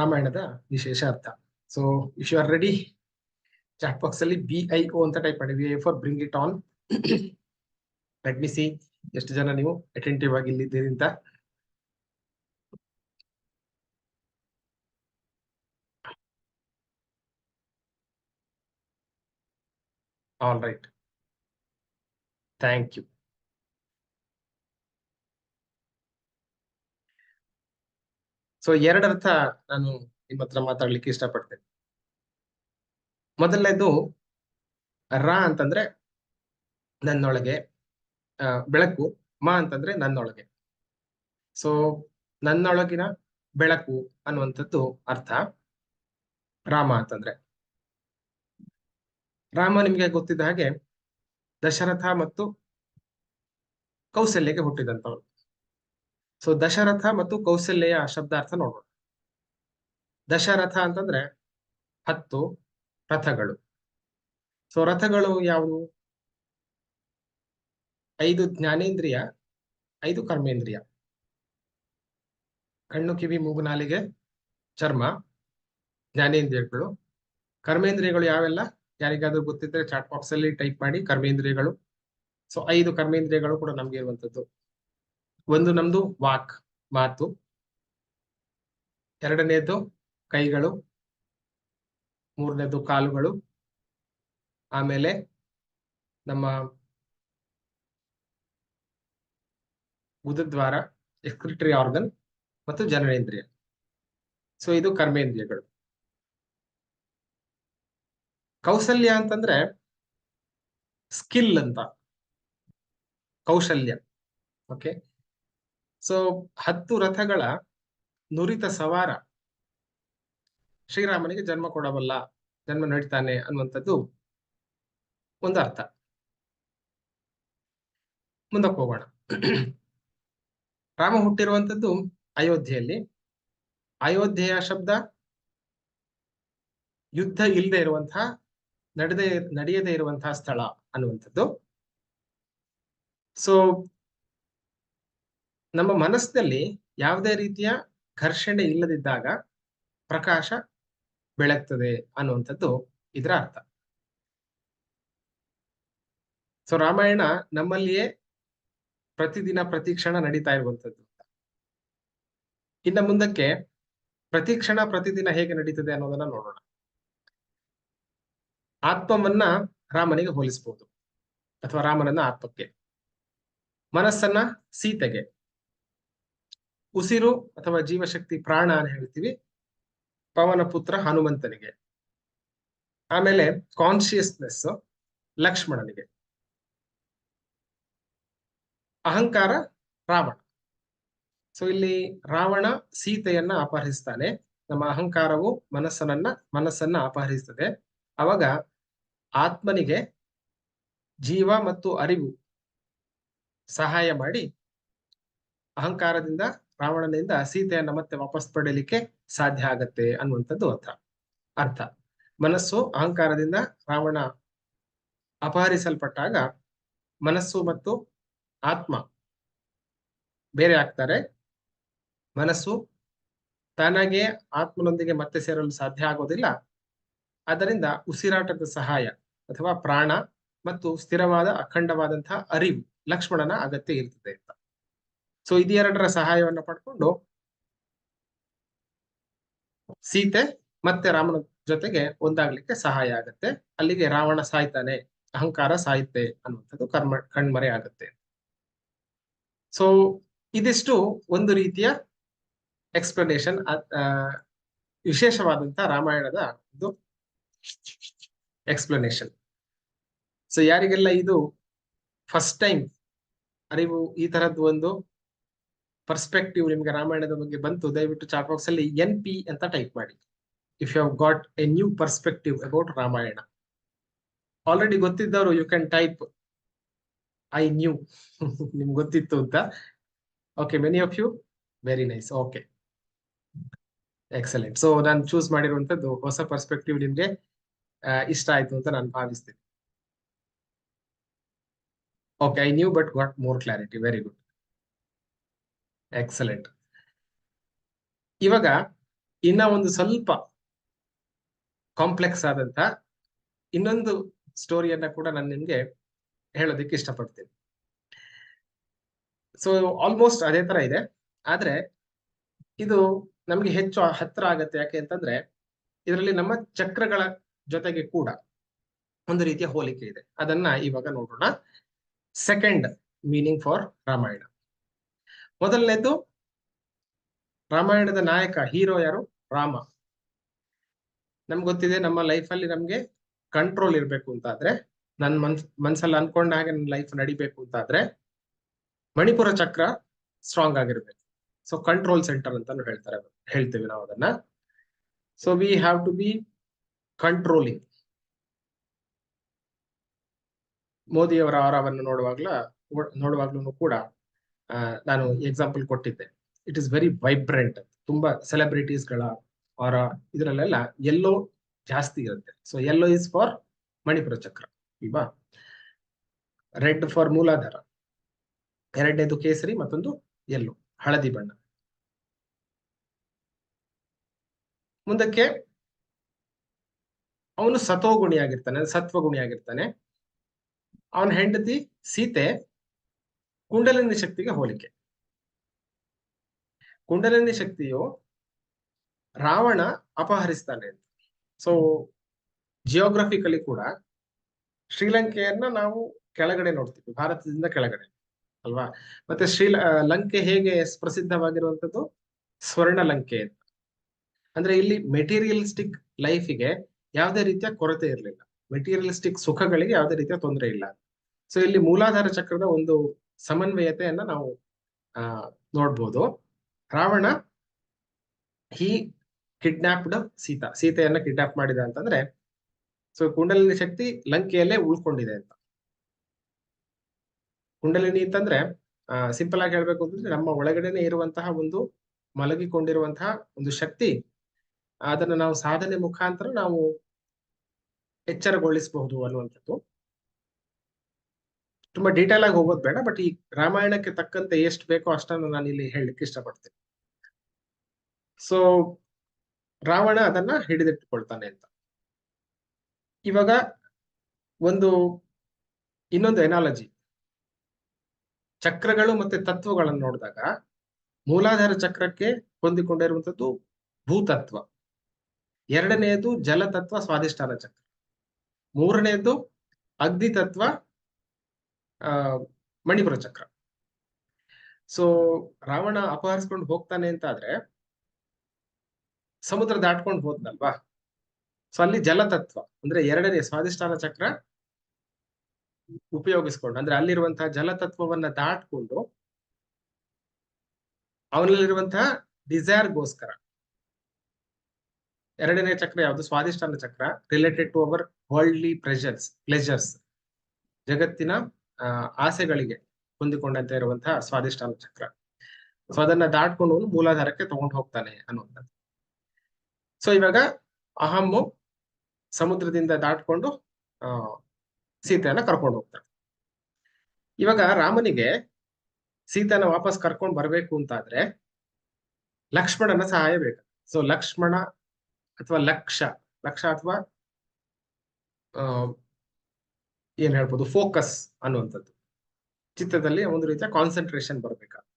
ರಾಮಾಯಣದ ವಿಶೇಷ ಅರ್ಥ. So if you are ready chat box ಅಲ್ಲಿ ಬಿ ಐ ಓ ಅಂತ ಟೈಪ್ ಮಾಡಿ we I for bring it on see ಎಷ್ಟು ಜನ ನೀವು ಅಟೆಂಟಿವ್ ಆಗಿ ಇಲ್ಲಿದ್ದೀರಿ ಅಂತ. All right thank you so ಎರಡರ್ಥ ನಾನು ನಿಮ್ಮ ಹತ್ರ ಮಾತಾಡ್ಲಿಕ್ಕೆ ಇಷ್ಟಪಡ್ತೇನೆ. ಮೊದಲನೇದು ರ ಅಂತಂದ್ರೆ ನನ್ನೊಳಗೆ ಬೆಳಕು. ಮ ಅಂತಂದ್ರೆ ನನ್ನೊಳಗೆ. ಸೊ ನನ್ನೊಳಗಿನ ಬೆಳಕು ಅನ್ನುವಂಥದ್ದು ಅರ್ಥ. ರಾಮ ಅಂತಂದ್ರೆ. ರಾಮ ನಿಮ್ಗೆ ಗೊತ್ತಿದ್ದ ಹಾಗೆ ದಶರಥ ಮತ್ತು ಕೌಸಲ್ಯಕ್ಕೆ ಹುಟ್ಟಿದಂತವನು ಸೊ ದಶರಥ ಮತ್ತು ಕೌಸಲ್ಯ ಶಬ್ದಾರ್ಥ ನೋಡೋಣ. ದಶರಥ ಅಂತಂದ್ರೆ ಹತ್ತು ರಥಗಳು. ಸೊ ರಥಗಳು ಯಾವುವು ಐದು ಜ್ಞಾನೇಂದ್ರಿಯ, ಐದು ಕರ್ಮೇಂದ್ರಿಯ. ಕಣ್ಣು, ಕಿವಿ, ಮೂಗು, ನಾಲಿಗೆ, ಚರ್ಮ, ಜ್ಞಾನೇಂದ್ರಿಯಗಳು. ಕರ್ಮೇಂದ್ರಿಯಗಳು ಯಾವೆಲ್ಲ? ಯಾರಿಗಾದ್ರೂ ಗೊತ್ತಿದ್ರೆ ಚಾಟ್ ಬಾಕ್ಸ್ ಅಲ್ಲಿ ಟೈಪ್ ಮಾಡಿ ಕರ್ಮೇಂದ್ರಿಯಗಳು. ಸೊ ಐದು ಕರ್ಮೇಂದ್ರಿಯಗಳು ಕೂಡ ನಮ್ಗೆ ಇರುವಂತದ್ದು ಒಂದು ನಮ್ದು ವಾಕ್, ಮಾತು. ಎರಡನೇದು ಕೈಗಳು, ಮೂರನೇದು ಕಾಲುಗಳು. ಆಮೇಲೆ ನಮ್ಮ ಉದದ್ವಾರ ಎಕ್ಸ್ಕ್ರಿಟರಿ ಆರ್ಗನ್ ಮತ್ತು ಜನನೇಂದ್ರಿಯ. ಸೊ ಇದು ಕರ್ಮೇಂದ್ರಿಯಗಳು. ಕೌಶಲ್ಯ ಅಂತಂದ್ರೆ ಸ್ಕಿಲ್ ಅಂತ. ಕೌಶಲ್ಯ. ಓಕೆ ಸೊ ಹತ್ತು ರಥಗಳ ನುರಿತ ಸವಾರ. ಶ್ರೀರಾಮನಿಗೆ ಜನ್ಮ ಕೊಡಬಲ್ಲ, ಜನ್ಮ ನಡೀತಾನೆ ಅನ್ನುವಂಥದ್ದು ಒಂದು ಅರ್ಥ ಮುಂದಕ್ಕೆ ಹೋಗೋಣ. ರಾಮ ಹುಟ್ಟಿರುವಂತದ್ದು ಅಯೋಧ್ಯೆಯಲ್ಲಿ. ಅಯೋಧ್ಯೆಯ ಶಬ್ದ ಯುದ್ಧ ಇಲ್ಲದೆ ಇರುವಂತಹ ನಡೆದೇ, ನಡೆಯದೇ ಇರುವಂತಹ ಸ್ಥಳ ಅನ್ನುವಂಥದ್ದು. ಸೊ ನಮ್ಮ ಮನಸ್ಸಿನಲ್ಲಿ ಯಾವುದೇ ರೀತಿಯ ಘರ್ಷಣೆ ಇಲ್ಲದಿದ್ದಾಗ ಪ್ರಕಾಶ ಬೆಳಗ್ತದೆ ಅನ್ನುವಂಥದ್ದು ಇದರ ಅರ್ಥ. ಸೊ ರಾಮಾಯಣ ನಮ್ಮಲ್ಲಿಯೇ ಪ್ರತಿದಿನ, ಪ್ರತಿ ಕ್ಷಣ ನಡೀತಾ ಇರುವಂಥದ್ದು. ಇನ್ನ ಮುಂದಕ್ಕೆ ಪ್ರತಿಕ್ಷಣ ಪ್ರತಿದಿನ ಹೇಗೆ ನಡೀತದೆ ಅನ್ನೋದನ್ನ ನೋಡೋಣ. ಆತ್ಮವನ್ನ ರಾಮನಿಗೆ ಹೋಲಿಸಬಹುದು ಅಥವಾ ರಾಮನನ್ನ ಆತ್ಮಕ್ಕೆ. ಮನಸ್ಸನ್ನ ಸೀತೆಗೆ. ಉಸಿರು ಅಥವಾ ಜೀವಶಕ್ತಿ ಪ್ರಾಣ ಅಂತ ಹೇಳ್ತೀವಿ. ಪವನ ಪುತ್ರ ಹನುಮಂತನಿಗೆ. ಆಮೇಲೆ ಕಾನ್ಶಿಯಸ್ನೆಸ್ ಲಕ್ಷ್ಮಣನಿಗೆ. ಅಹಂಕಾರ ರಾವಣ. ಸೊ ಇಲ್ಲಿ ರಾವಣ ಸೀತೆಯನ್ನ ಅಪಹರಿಸ್ತಾನೆ. ನಮ್ಮ ಅಹಂಕಾರವು ಮನಸ್ಸನ್ನ ಮನಸ್ಸನ್ನ ಅಪಹರಿಸ್ತದೆ. ಅವಾಗ ಆತ್ಮನಿಗೆ ಜೀವ ಮತ್ತು ಅರಿವು ಸಹಾಯ ಮಾಡಿ ಅಹಂಕಾರದಿಂದ ರಾವಣನಿಂದ ಸೀತೆಯನ್ನ ಮತ್ತೆ ವಾಪಸ್ ಪಡೆಯಲಿಕ್ಕೆ ಸಾಧ್ಯ ಆಗತ್ತೆ ಅನ್ನುವಂಥದ್ದು ಅರ್ಥ. ಅರ್ಥ. ಮನಸ್ಸು ಅಹಂಕಾರದಿಂದ ರಾವಣ ಅಪಹರಿಸಲ್ಪಟ್ಟಾಗ ಮನಸ್ಸು ಮತ್ತು ಆತ್ಮ ಬೇರೆ ಆಗ್ತಾರೆ. ಮನಸ್ಸು ತನಗೆ ಆತ್ಮನೊಂದಿಗೆ ಮತ್ತೆ ಸೇರಲು ಸಾಧ್ಯ ಆಗೋದಿಲ್ಲ. ಆದ್ದರಿಂದ ಉಸಿರಾಟದ ಸಹಾಯ ಅಥವಾ ಪ್ರಾಣ ಮತ್ತು ಸ್ಥಿರವಾದ ಅಖಂಡವಾದಂತಹ ಅರಿವು ಲಕ್ಷ್ಮಣನ ಅಗತ್ಯ ಇರ್ತದೆ. ಸೊ ಇದೆರಡರ ಸಹಾಯವನ್ನ ಪಡ್ಕೊಂಡು ಸೀತೆ ಮತ್ತೆ ರಾಮನ ಜೊತೆಗೆ ಒಂದಾಗ್ಲಿಕ್ಕೆ ಸಹಾಯ ಆಗತ್ತೆ. ಅಲ್ಲಿಗೆ ರಾವಣ ಸಾಯ್ತಾನೆ, ಅಹಂಕಾರ ಸಾಯುತ್ತೆ ಅನ್ನುವಂಥದ್ದು ಕರ್ಮ, ಕಣ್ಮರೆ ಆಗತ್ತೆ. ಸೊ ಇದಿಷ್ಟು ಒಂದು ರೀತಿಯ ಎಕ್ಸ್ಪ್ಲನೇಷನ್ ವಿಶೇಷವಾದಂತಹ ರಾಮಾಯಣದ ಒಂದು ಎಕ್ಸ್ಪ್ಲನೇಷನ್ ಸೊ ಯಾರಿಗೆಲ್ಲ ಇದು ಫಸ್ಟ್ ಟೈಮ್ ಅರಿವು ಈ ತರದ್ದು ಒಂದು ಪರ್ಸ್ಪೆಕ್ಟಿವ್ ನಿಮಗೆ ರಾಮಾಯಣದ ಬಗ್ಗೆ ಬಂತು, ದಯವಿಟ್ಟು ಚಾಟ್ ಬಾಕ್ಸ್ ಅಲ್ಲಿ ಎನ್ ಪಿ ಅಂತ ಟೈಪ್ ಮಾಡಿ. If you have got a new perspective about Ramayana already ಗೊತ್ತಿದ್ದವರು you can type I knew ನಿಮ್ಗೆ ಗೊತ್ತಿತ್ತು ಅಂತ. Okay many of you very nice okay excellent so ನಾನು ಚೂಸ್ ಮಾಡಿರುವಂತದ್ದು ಹೊಸ ಪರ್ಸ್ಪೆಕ್ಟಿವ್ ನಿಮ್ಗೆ ಇಷ್ಟ ಆಯ್ತು ಅಂತ ನಾನು ಭಾವಿಸ್ತೇನೆ. Okay I knew but got more clarity very good excellent ಇವಾಗ ಇನ್ನ ಒಂದು ಸ್ವಲ್ಪ ಕಾಂಪ್ಲೆಕ್ಸ್ ಆದಂತ ಇನ್ನೊಂದು ಸ್ಟೋರಿಯನ್ನ ಕೂಡ ನಾನು ನಿಮ್ಗೆ ಹೇಳೋದಕ್ಕೆ ಇಷ್ಟಪಡ್ತೀನಿ. ಸೊ ಆಲ್ಮೋಸ್ಟ್ ಅದೇ ತರ ಇದೆ. ಆದ್ರೆ ಇದು ನಮ್ಗೆ ಹೆಚ್ಚು ಹತ್ರ ಆಗತ್ತೆ. ಯಾಕೆ ಅಂತಂದ್ರೆ ಇದರಲ್ಲಿ ನಮ್ಮ ಚಕ್ರಗಳ ಜೊತೆಗೆ ಕೂಡ ಒಂದು ರೀತಿಯ ಹೋಲಿಕೆ ಇದೆ. ಅದನ್ನ ಇವಾಗ ನೋಡೋಣ. Second meaning for Ramayana. ಮೊದಲನೇದು ರಾಮಾಯಣದ ನಾಯಕ, ಹೀರೋ ಯಾರು? ರಾಮ. ನಮ್ಗೆ ಗೊತ್ತಿದೆ, ನಮ್ಮ ಲೈಫ್ ಅಲ್ಲಿ ನಮ್ಗೆ ಕಂಟ್ರೋಲ್ ಇರ್ಬೇಕು ಅಂತ ಆದ್ರೆ ನನ್ ಮನ್ಸ್, ಮನ್ಸಲ್ಲಿ ಅನ್ಕೊಂಡ ಹಾಗೆ ನನ್ನ ಲೈಫ್ ನಡಿಬೇಕು ಅಂತ ಆದ್ರೆ ಮಣಿಪುರ ಚಕ್ರ ಸ್ಟ್ರಾಂಗ್ ಆಗಿರ್ಬೇಕು. ಸೊ ಕಂಟ್ರೋಲ್ ಸೆಂಟರ್ ಅಂತಾನು ಹೇಳ್ತಾರೆ, ಹೇಳ್ತೀವಿ ನಾವು ಅದನ್ನ. So we have to be controlling ಮೋದಿಯವರ ಆರವನ್ನು ನೋಡುವಾಗ್ಲ ನೋಡುವಾಗ್ಲೂ ಕೂಡ ನಾನು ಎಕ್ಸಾಂಪಲ್ ಕೊಟ್ಟಿದ್ದೆ. ಇಟ್ ಇಸ್ ವೆರಿ ವೈಬ್ರೆಂಟ್ ತುಂಬಾ ಸೆಲೆಬ್ರಿಟೀಸ್ಗಳ ಅವರ ಇದರಲ್ಲೆಲ್ಲ ಎಲ್ಲೋ ಜಾಸ್ತಿ ಇರುತ್ತೆ. So yellow is for Manipura chakra ಇಲ್ವಾ? ರೆಡ್ ಫಾರ್ ಮೂಲಾಧಾರ ಎರಡನೇದು ಕೇಸರಿ, ಮತ್ತೊಂದು ಎಲ್ಲೋ ಹಳದಿ ಬಣ್ಣ. ಮುಂದಕ್ಕೆ ಅವನು ಸತೋಗುಣಿಯಾಗಿರ್ತಾನೆ ಸತ್ವಗುಣಿಯಾಗಿರ್ತಾನೆ. ಅವನ ಹೆಂಡತಿ ಸೀತೆ ಕುಂಡಲಿನಿ ಶಕ್ತಿಗೆ ಹೋಲಿಕೆ. ಕುಂಡಲಿನಿ ಶಕ್ತಿಯು ರಾವಣ ಅಪಹರಿಸ್ತಾನೆ ಅಂತ. ಸೊ ಜಿಯೋಗ್ರಫಿಕಲಿ ಕೂಡ ಶ್ರೀಲಂಕೆಯನ್ನ ನಾವು ಕೆಳಗಡೆ ನೋಡ್ತೀವಿ, ಭಾರತದಿಂದ ಕೆಳಗಡೆ, ಅಲ್ವಾ? ಮತ್ತೆ ಶ್ರೀಲ, ಲಂಕೆ ಹೇಗೆ ಪ್ರಸಿದ್ಧವಾಗಿರುವಂತದ್ದು ಸ್ವರ್ಣ ಲಂಕೆ ಅಂತ. ಅಂದ್ರೆ ಇಲ್ಲಿ ಮೆಟೀರಿಯಲಿಸ್ಟಿಕ್ ಲೈಫಿಗೆ ಯಾವುದೇ ರೀತಿಯ ಕೊರತೆ ಇರಲಿಲ್ಲ. ಮೆಟೀರಿಯಲಿಸ್ಟಿಕ್ ಸುಖಗಳಿಗೆ ಯಾವುದೇ ರೀತಿಯ ತೊಂದರೆ ಇಲ್ಲ ಸೊ ಇಲ್ಲಿ ಮೂಲಾಧಾರ ಚಕ್ರದ ಒಂದು ಸಮನ್ವಯತೆಯನ್ನ ನಾವು, ಆ, ನೋಡ್ಬೋದು. ರಾವಣ ಹಿ ಕಿಡ್ನಾಪ್ಡ್ ಸೀತಾ, ಸೀತೆಯನ್ನ ಕಿಡ್ನಾಪ್ ಮಾಡಿದ ಅಂತಂದ್ರೆ, ಸೊ ಕುಂಡಲಿನಿ ಶಕ್ತಿ ಲಂಕೆಯಲ್ಲೇ ಉಳ್ಕೊಂಡಿದೆ ಅಂತ. ಕುಂಡಲಿನಿ ಅಂತಂದ್ರೆ ಸಿಂಪಲ್ ಆಗಿ ಹೇಳ್ಬೇಕು ಅಂತಂದ್ರೆ ನಮ್ಮ ಒಳಗಡೆನೆ ಇರುವಂತಹ ಒಂದು, ಮಲಗಿಕೊಂಡಿರುವಂತಹ ಒಂದು ಶಕ್ತಿ, ಅದನ್ನ ನಾವು ಸಾಧನೆ ಮುಖಾಂತರ ನಾವು ಎಚ್ಚರಗೊಳಿಸಬಹುದು ಅನ್ನುವಂಥದ್ದು. ತುಂಬಾ ಡೀಟೇಲ್ ಆಗಿ ಹೋಗೋದು ಬೇಡ ಬಟ್ ಈ ರಾಮಾಯಣಕ್ಕೆ ತಕ್ಕಂತೆ ಎಷ್ಟು ಬೇಕೋ ಅಷ್ಟನ್ನು ನಾನು ಇಲ್ಲಿ ಹೇಳಲಿಕ್ಕೆ ಇಷ್ಟಪಡ್ತೇನೆ. ಸೊ ರಾವಣ ಅದನ್ನ ಹಿಡಿದಿಟ್ಟುಕೊಳ್ತಾನೆ ಅಂತ. ಇವಾಗ ಒಂದು, ಇನ್ನೊಂದು ಎನಾಲಜಿ ಚಕ್ರಗಳು ಮತ್ತೆ ತತ್ವಗಳನ್ನು ನೋಡಿದಾಗ ಮೂಲಾಧಾರ ಚಕ್ರಕ್ಕೆ ಹೊಂದಿಕೊಂಡಿರುವಂತದ್ದು ಭೂತತ್ವ. ಎರಡನೆಯದು ಜಲತತ್ವ, ಸ್ವಾಧಿಷ್ಠಾನ ಚಕ್ರ. ಮೂರನೆಯದು ಅಗ್ನಿ ತತ್ವ ಆ ಮಣಿಪುರ ಚಕ್ರ. ಸೊ ರಾವಣ ಅಪಹರಿಸ್ಕೊಂಡು ಹೋಗ್ತಾನೆ ಅಂತ ಆದ್ರೆ ಸಮುದ್ರ ದಾಟ್ಕೊಂಡು ಹೋದ್ನಲ್ವಾ? ಸೊ ಅಲ್ಲಿ ಜಲತತ್ವ, ಅಂದ್ರೆ ಎರಡನೇ ಸ್ವಾಧಿಷ್ಠಾನ ಚಕ್ರ ಉಪಯೋಗಿಸ್ಕೊಂಡು, ಅಂದ್ರೆ ಅಲ್ಲಿರುವಂತಹ ಜಲತತ್ವವನ್ನ ದಾಟ್ಕೊಂಡು ಅವನಲ್ಲಿರುವಂತಹ ಡಿಸೈರ್ಗೋಸ್ಕರ, ಎರಡನೇ ಚಕ್ರ ಯಾವುದು? Swadhisthana chakra related to our worldly pressures pleasures ಜಗತ್ತಿನ ಆಸೆಗಳಿಗೆ ಹೊಂದಿಕೊಂಡಂತೆ ಇರುವಂತಹ ಸ್ವಾದಿಷ್ಟಾನ ಚಕ್ರ. ಸೊ ಅದನ್ನ ದಾಟ್ಕೊಂಡು ಮೂಲಾಧಾರಕ್ಕೆ ತಗೊಂಡು ಹೋಗ್ತಾನೆ ಅನ್ನುವಂಥದ್ದು. ಸೊ ಇವಾಗ ಅಹಮ್ಮು ಸಮುದ್ರದಿಂದ ದಾಟ್ಕೊಂಡು, ಆ, ಸೀತೆಯನ್ನ ಕರ್ಕೊಂಡು ಹೋಗ್ತಾನೆ. ಇವಾಗ ರಾಮನಿಗೆ ಸೀತನ ವಾಪಸ್ ಕರ್ಕೊಂಡು ಬರ್ಬೇಕು ಅಂತಾದ್ರೆ ಲಕ್ಷ್ಮಣನ ಸಹಾಯ ಬೇಕು. ಸೊ ಲಕ್ಷ್ಮಣ ಅಥವಾ ಲಕ್ಷ ಲಕ್ಷ ಅಥವಾ ಏನ್ ಹೇಳ್ಬೋದು? ಫೋಕಸ್ ಅನ್ನುವಂಥದ್ದು. ಚಿತ್ರದಲ್ಲಿ ಒಂದು ರೀತಿಯ ಕಾನ್ಸಂಟ್ರೇಷನ್ ಬರಬೇಕಾಗುತ್ತೆ.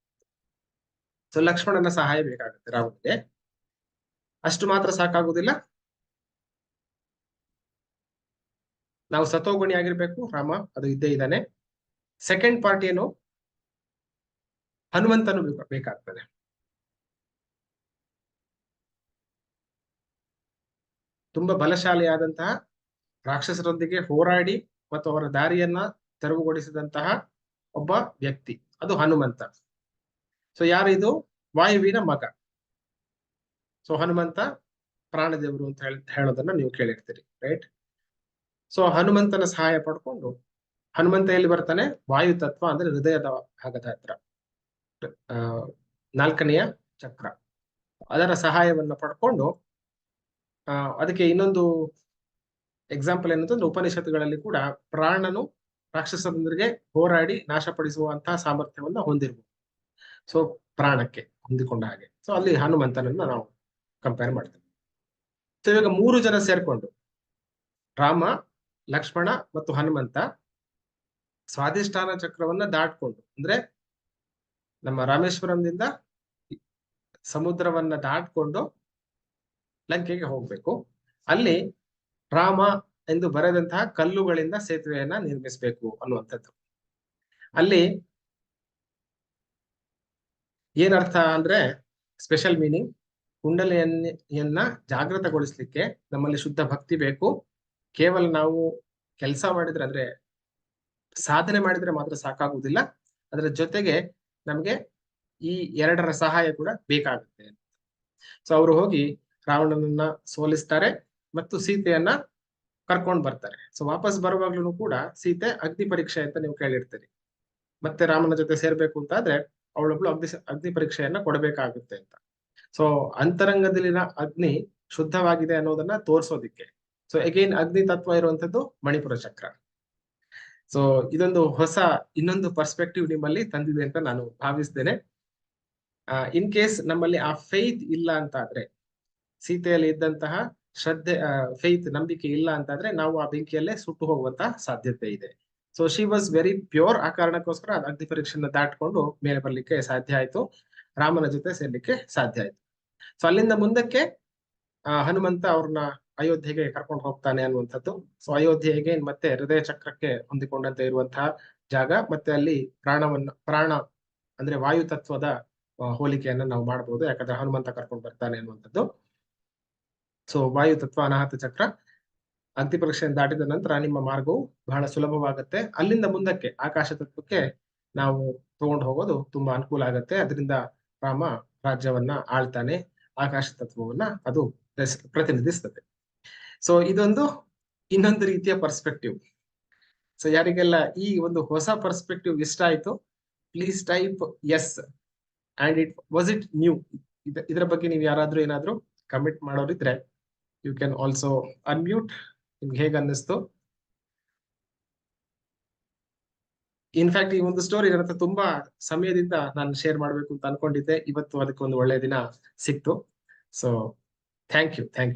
ಸೊ ಲಕ್ಷ್ಮಣನ ಸಹಾಯ ಬೇಕಾಗುತ್ತೆ ರಾಮನಿಗೆ ಅಷ್ಟು ಮಾತ್ರ ಸಾಕಾಗುದಿಲ್ಲ ನಾವು ಸತೋಗುಣಿ ಆಗಿರ್ಬೇಕು, ರಾಮ, ಅದು ಇದ್ದೇ ಇದ್ದಾನೆ. ಸೆಕೆಂಡ್ ಪಾರ್ಟಿ ಏನು? ಹನುಮಂತನು ಬೇಕಾಗ್ತದೆ. ತುಂಬಾ ಬಲಶಾಲಿಯಾದಂತಹ ರಾಕ್ಷಸರೊಂದಿಗೆ ಹೋರಾಡಿ ಮತ್ತು ಅವರ ದಾರಿಯನ್ನ ತೆರವುಗೊಳಿಸಿದಂತಹ ಒಬ್ಬ ವ್ಯಕ್ತಿ. ಅದು ಹನುಮಂತ. ಸೊ ಯಾರಿದು? ವಾಯುವಿನ ಮಗ. ಸೊ ಹನುಮಂತ ಪ್ರಾಣದೇವರು ಅಂತ ಹೇಳಿ, ಹೇಳೋದನ್ನ ನೀವು ಕೇಳಿರ್ತೀರಿ ರೈಟ್ ಸೊ ಹನುಮಂತನ ಸಹಾಯ ಪಡ್ಕೊಂಡು ಹನುಮಂತ ಎಲ್ಲಿ ಬರ್ತಾನೆ? ವಾಯು ತತ್ವ ಅಂದ್ರೆ ಹೃದಯದ ಭಾಗದ ಹತ್ರ. ನಾಲ್ಕನೆಯ ಚಕ್ರ. ಅದರ ಸಹಾಯವನ್ನ ಪಡ್ಕೊಂಡು ಅದಕ್ಕೆ ಇನ್ನೊಂದು ಎಕ್ಸಾಂಪಲ್ ಏನಂತಂದ್ರೆ ಉಪನಿಷತ್ತುಗಳಲ್ಲಿ ಕೂಡ ಪ್ರಾಣನು ರಾಕ್ಷಸರೊಂದಿಗೆ ಹೋರಾಡಿ ನಾಶಪಡಿಸುವಂತಹ ಸಾಮರ್ಥ್ಯವನ್ನ ಹೊಂದಿರಬಹುದು ಸೊ ಪ್ರಾಣಕ್ಕೆ ಹೊಂದಿಕೊಂಡ ಹಾಗೆ. ಸೊ ಅಲ್ಲಿ ಹನುಮಂತನನ್ನ ನಾವು ಕಂಪೇರ್ ಮಾಡ್ತೇವೆ. ಸೊ ಇವಾಗ ಮೂರು ಜನ ಸೇರ್ಕೊಂಡು ರಾಮ, ಲಕ್ಷ್ಮಣ ಮತ್ತು ಹನುಮಂತ ಸ್ವಾಧಿಷ್ಠಾನ ಚಕ್ರವನ್ನ ದಾಟ್ಕೊಂಡು, ಅಂದ್ರೆ ನಮ್ಮ ರಾಮೇಶ್ವರಂದಿಂದ ಸಮುದ್ರವನ್ನ ದಾಟ್ಕೊಂಡು ಲಂಕೆಗೆ ಹೋಗ್ಬೇಕು. ಅಲ್ಲಿ ರಾಮ ಎಂದು ಬರೆದಂತಹ ಕಲ್ಲುಗಳಿಂದ ಸೇತುವೆಯನ್ನ ನಿರ್ಮಿಸಬೇಕು ಅನ್ನುವಂಥದ್ದು. ಅಲ್ಲಿ ಏನರ್ಥ ಅಂದ್ರೆ ಸ್ಪೆಷಲ್ ಮೀನಿಂಗ್ ಕುಂಡಲಿಯನ್ನ ಜಾಗೃತಗೊಳಿಸ್ಲಿಕ್ಕೆ ನಮ್ಮಲ್ಲಿ ಶುದ್ಧ ಭಕ್ತಿ ಬೇಕು. ಕೇವಲ ನಾವು ಕೆಲಸ ಮಾಡಿದ್ರೆ ಅಂದ್ರೆ ಸಾಧನೆ ಮಾಡಿದ್ರೆ ಮಾತ್ರ ಸಾಕಾಗುವುದಿಲ್ಲ. ಅದರ ಜೊತೆಗೆ ನಮ್ಗೆ ಈ ಎರಡರ ಸಹಾಯ ಕೂಡ ಬೇಕಾಗುತ್ತೆ ಸೊ ಅವರು ಹೋಗಿ ರಾವಣನನ್ನ ಸೋಲಿಸ್ತಾರೆ. ಮತ್ತು ಸೀತೆಯನ್ನ ಕರ್ಕೊಂಡ್ ಬರ್ತಾರೆ. ಸೊ ವಾಪಸ್ ಬರುವಾಗ್ಲೂ ಕೂಡ ಸೀತೆ ಅಗ್ನಿ ಪರೀಕ್ಷೆ ಅಂತ ನೀವು ಕೇಳಿರ್ತೀರಿ. ಮತ್ತೆ ರಾಮನ ಜೊತೆ ಸೇರ್ಬೇಕು ಅಂತ ಆದ್ರೆ ಅವಳೊಬ್ಳು ಅಗ್ನಿ ಅಗ್ನಿ ಪರೀಕ್ಷೆಯನ್ನ ಕೊಡಬೇಕಾಗುತ್ತೆ ಅಂತ. ಸೊ ಅಂತರಂಗದಲ್ಲಿನ ಅಗ್ನಿ ಶುದ್ಧವಾಗಿದೆ ಅನ್ನೋದನ್ನ ತೋರಿಸೋದಿಕ್ಕೆ. ಸೊ ಅಗೈನ್ ಅಗ್ನಿ ತತ್ವ ಇರುವಂತದ್ದು ಮಣಿಪುರ ಚಕ್ರ. ಸೊ ಇದೊಂದು ಹೊಸ ಇನ್ನೊಂದು ಪರ್ಸ್ಪೆಕ್ಟಿವ್ ನಿಮ್ಮಲ್ಲಿ ತಂದಿದೆ ಅಂತ ನಾನು ಭಾವಿಸ್ತೇನೆ ಇನ್ ಕೇಸ್ ನಮ್ಮಲ್ಲಿ ಆ ಫೇತ್ ಇಲ್ಲ ಅಂತ ಆದ್ರೆ ಸೀತೆಯಲ್ಲಿ ಇದ್ದಂತಹ ಶ್ರದ್ಧೆ ಫೇತ್ ನಂಬಿಕೆ ಇಲ್ಲ ಅಂತಂದ್ರೆ ನಾವು ಆ ಬೆಂಕಿಯಲ್ಲೇ ಸುಟ್ಟು ಹೋಗುವಂತ ಸಾಧ್ಯತೆ ಇದೆ. So she was very pure ಆ ಕಾರಣಕ್ಕೋಸ್ಕರ ಅಗ್ನಿ ಪರೀಕ್ಷೆನ ದಾಟ್ಕೊಂಡು ಮೇಲೆ ಬರ್ಲಿಕ್ಕೆ ಸಾಧ್ಯ ಆಯ್ತು. ರಾಮನ ಜೊತೆ ಸೇರ್ಲಿಕ್ಕೆ ಸಾಧ್ಯ ಆಯ್ತು. ಸೊ ಅಲ್ಲಿಂದ ಮುಂದಕ್ಕೆ ಹನುಮಂತ ಅವ್ರನ್ನ ಅಯೋಧ್ಯೆಗೆ ಕರ್ಕೊಂಡು ಹೋಗ್ತಾನೆ ಅನ್ನುವಂಥದ್ದು. ಸೊ ಅಯೋಧ್ಯೆಗೆ ಮತ್ತೆ ಹೃದಯ ಚಕ್ರಕ್ಕೆ ಹೊಂದಿಕೊಂಡಂತೆ ಇರುವಂತಹ ಜಾಗ. ಮತ್ತೆ ಅಲ್ಲಿ ಪ್ರಾಣವನ್ನ, ಪ್ರಾಣ ಅಂದ್ರೆ ವಾಯು ತತ್ವದ ಹೋಲಿಕೆಯನ್ನ ನಾವು ಮಾಡಬಹುದು ಯಾಕಂದ್ರೆ ಹನುಮಂತ ಕರ್ಕೊಂಡು ಬರ್ತಾನೆ ಅನ್ನುವಂಥದ್ದು. ಸೊ ವಾಯು ತತ್ವ ಅನಾಹತ ಚಕ್ರ ಅಂತಿಪರೀಕ್ಷೆಯನ್ನು ದಾಟಿದ ನಂತರ ನಿಮ್ಮ ಮಾರ್ಗವು ಬಹಳ ಸುಲಭವಾಗುತ್ತೆ. ಅಲ್ಲಿಂದ ಮುಂದಕ್ಕೆ ಆಕಾಶ ತತ್ವಕ್ಕೆ ನಾವು ತಗೊಂಡು ಹೋಗೋದು ತುಂಬಾ ಅನುಕೂಲ ಆಗುತ್ತೆ. ಅದರಿಂದ ರಾಮ ರಾಜ್ಯವನ್ನ ಆಳ್ತಾನೆ. ಆಕಾಶ ತತ್ವವನ್ನ ಅದು ಪ್ರತಿನಿಧಿಸ್ತದೆ. ಸೊ ಇದೊಂದು ಇನ್ನೊಂದು ರೀತಿಯ ಪರ್ಸ್ಪೆಕ್ಟಿವ್ ಸೊ ಯಾರಿಗೆಲ್ಲ ಈ ಒಂದು ಹೊಸ ಪರ್ಸ್ಪೆಕ್ಟಿವ್ ಇಷ್ಟ ಆಯ್ತು please type yes and it was it new ಇದರ ಬಗ್ಗೆ ನೀವು ಯಾರಾದ್ರೂ ಏನಾದ್ರೂ ಕಮೆಂಟ್ ಮಾಡೋರಿದ್ರೆ ಯು ಕ್ಯಾನ್ ಆಲ್ಸೋ ಅನ್ಮ್ಯೂಟ್ ನಿಮ್ಗೆ ಹೇಗೆ ಅನ್ನಿಸ್ತು? ಇನ್ಫ್ಯಾಕ್ಟ್ ಈ ಒಂದು ಸ್ಟೋರಿ ನನ್ನ ತುಂಬಾ ಸಮಯದಿಂದ ನಾನು ಶೇರ್ ಮಾಡ್ಬೇಕು ಅಂತ ಅನ್ಕೊಂಡಿದ್ದೆ. ಇವತ್ತು ಅದಕ್ಕೆ ಒಂದು ಒಳ್ಳೆಯ ದಿನ ಸಿಕ್ತು. So thank you thank you